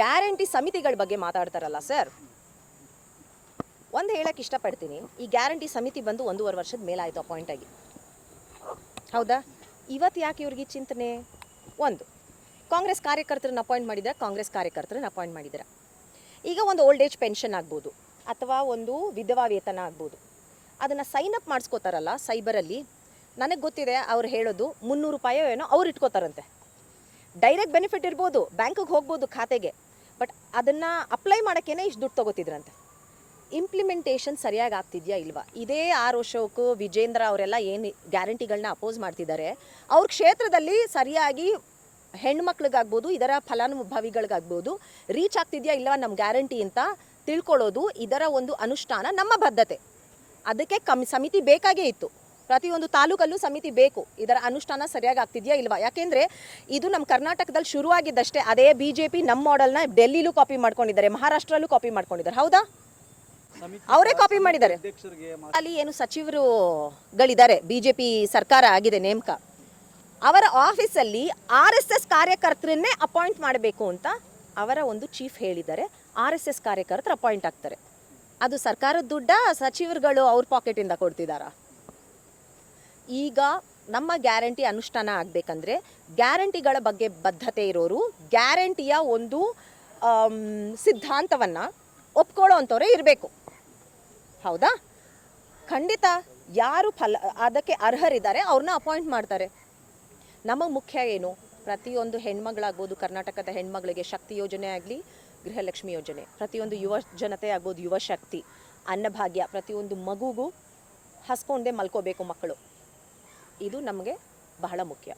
Guarantee ಸಮಿತಿಗಳ ಬಗ್ಗೆ ಮಾತಾಡ್ತಾರಲ್ಲ, sir. ಒಂದು ಹೇಳಕ್ಕೆ ಇಷ್ಟಪಡ್ತೀನಿ. ಈ ಗ್ಯಾರಂಟಿ ಸಮಿತಿ ಬಂದು ಒಂದೂವರೆ ವರ್ಷದ ಮೇಲಾಯಿತು ಅಪಾಯಿಂಟ್ ಆಗಿ. ಹೌದಾ? ಇವತ್ತು ಯಾಕೆ ಇವ್ರಿಗೆ ಚಿಂತನೆ? ಒಂದು, ಕಾಂಗ್ರೆಸ್ ಕಾರ್ಯಕರ್ತರನ್ನ ಅಪಾಯಿಂಟ್ ಮಾಡಿದ್ರೆ, ಕಾಂಗ್ರೆಸ್ ಕಾರ್ಯಕರ್ತರನ್ನ ಅಪಾಯಿಂಟ್ ಮಾಡಿದ್ರೆ. ಈಗ ಒಂದು ಓಲ್ಡ್ ಏಜ್ ಪೆನ್ಷನ್ ಆಗ್ಬೋದು, ಅಥವಾ ಒಂದು ವಿಧವಾ ವೇತನ ಆಗ್ಬೋದು. ಅದನ್ನು ಸೈನ್ ಅಪ್ ಮಾಡಿಸ್ಕೋತಾರಲ್ಲ ಸೈಬರಲ್ಲಿ ನನಗೆ ಗೊತ್ತಿದೆ, ಅವ್ರು ಹೇಳೋದು ಮುನ್ನೂರು ರೂಪಾಯೋ ಏನೋ ಅವ್ರು ಇಟ್ಕೋತಾರಂತೆ. ಡೈರೆಕ್ಟ್ ಬೆನಿಫಿಟ್ ಇರ್ಬೋದು ಬ್ಯಾಂಕಿಗೆ ಹೋಗ್ಬೋದು ಖಾತೆಗೆ. ಬಟ್ ಅದನ್ನು ಅಪ್ಲೈ ಮಾಡೋಕ್ಕೇನೆ ಇಷ್ಟು ದುಡ್ಡು ತೊಗೋತಿದ್ರಂತೆ. ಇಂಪ್ಲಿಮೆಂಟೇಷನ್ ಸರಿಯಾಗಿ ಆಗ್ತಿದೆಯಾ ಇಲ್ವಾ? ಇದೇ ಆರ್ ಅಶೋಕ್ ವಿಜೇಂದ್ರ ಅವರೆಲ್ಲ ಏನು ಗ್ಯಾರಂಟಿಗಳನ್ನ ಅಪೋಸ್ ಮಾಡ್ತಿದ್ದಾರೆ. ಅವ್ರ ಕ್ಷೇತ್ರದಲ್ಲಿ ಸರಿಯಾಗಿ ಹೆಣ್ಮಕ್ಳಿಗಾಗ್ಬೋದು, ಇದರ ಫಲಾನುಭವಿಗಳಿಗಾಗ್ಬೋದು ರೀಚ್ ಆಗ್ತಿದೆಯಾ ಇಲ್ವಾ ನಮ್ಮ ಗ್ಯಾರಂಟಿ ಅಂತ ತಿಳ್ಕೊಳ್ಳೋದು ಇದರ ಒಂದು ಅನುಷ್ಠಾನ ನಮ್ಮ ಬದ್ಧತೆ. ಅದಕ್ಕೆ ಕಮ್, ಸಮಿತಿ ಬೇಕಾಗೇ ಇತ್ತು. ಪ್ರತಿಯೊಂದು ತಾಲೂಕಲ್ಲೂ ಸಮಿತಿ ಬೇಕು. ಇದರ ಅನುಷ್ಠಾನ ಸರಿಯಾಗಿ ಆಗ್ತಿದೆಯಾ ಇಲ್ವಾ? ಯಾಕೆಂದ್ರೆ ಇದು ನಮ್ಮ ಕರ್ನಾಟಕದಲ್ಲಿ ಶುರುವಾಗಿದ್ದಷ್ಟೇ. ಅದೇ ಬಿ ಜೆ ಪಿ ನಮ್ಮ ಮಾಡೆಲ್ನ ಡೆಲ್ಲಿಲೂ ಕಾಪಿ ಮಾಡ್ಕೊಂಡಿದ್ದಾರೆ. ಮಹಾರಾಷ್ಟ್ರಲ್ಲೂ ಕಾಪಿ ಮಾಡ್ಕೊಂಡಿದ್ದಾರೆ. ಹೌದಾ? ಅವರೇ ಕಾಪಿ ಮಾಡಿದ್ದಾರೆ. ಅಲ್ಲಿ ಏನು ಸಚಿವರುಗಳಿದ್ದಾರೆ? ಬಿ ಜೆ ಪಿ ಸರ್ಕಾರ ಆಗಿದೆ ನೇಮಕ. ಅವರ ಆಫೀಸಲ್ಲಿ ಆರ್ ಎಸ್ ಎಸ್ ಕಾರ್ಯಕರ್ತರನ್ನೇ ಅಪಾಯಿಂಟ್ ಮಾಡಬೇಕು ಅಂತ ಅವರ ಒಂದು ಚೀಫ್ ಹೇಳಿದ್ದಾರೆ. ಆರ್ ಎಸ್ ಎಸ್ ಕಾರ್ಯಕರ್ತರು ಅಪಾಯಿಂಟ್ ಆಗ್ತಾರೆ. ಅದು ಸರ್ಕಾರದ ದುಡ್ಡ? ಸಚಿವರುಗಳು ಅವ್ರ ಪಾಕೆಟಿಂದ ಕೊಡ್ತಿದ್ದಾರಾ? ಈಗ ನಮ್ಮ ಗ್ಯಾರಂಟಿ ಅನುಷ್ಠಾನ ಆಗಬೇಕಂದ್ರೆ ಗ್ಯಾರಂಟಿಗಳ ಬಗ್ಗೆ ಬದ್ಧತೆ ಇರೋರು ಗ್ಯಾರಂಟಿಯ ಒಂದು ಸಿದ್ಧಾಂತವನ್ನು ಒಪ್ಕೊಳ್ಳೋ ಅಂಥವ್ರೇ ಇರಬೇಕು. ಹೌದಾ? ಖಂಡಿತ ಯಾರು ಫಲ, ಅದಕ್ಕೆ ಅರ್ಹರಿದ್ದಾರೆ ಅವ್ರನ್ನ ಅಪಾಯಿಂಟ್ ಮಾಡ್ತಾರೆ. ನಮ್ಮ ಮುಖ್ಯ ಏನು? ಪ್ರತಿಯೊಂದು ಹೆಣ್ಮಗಳಾಗ್ಬೋದು, ಕರ್ನಾಟಕದ ಹೆಣ್ಮಗಳಿಗೆ ಶಕ್ತಿ ಯೋಜನೆ ಆಗಲಿ, ಗೃಹಲಕ್ಷ್ಮಿ ಯೋಜನೆ. ಪ್ರತಿಯೊಂದು ಯುವ ಜನತೆ ಆಗ್ಬೋದು, ಯುವ ಶಕ್ತಿ. ಅನ್ನಭಾಗ್ಯ ಪ್ರತಿಯೊಂದು ಮಗುಗೂ ಹಸ್ಕೊಂಡೇ ಮಲ್ಕೋಬೇಕು ಮಕ್ಕಳು. ಇದು ನಮಗೆ ಬಹಳ ಮುಖ್ಯ.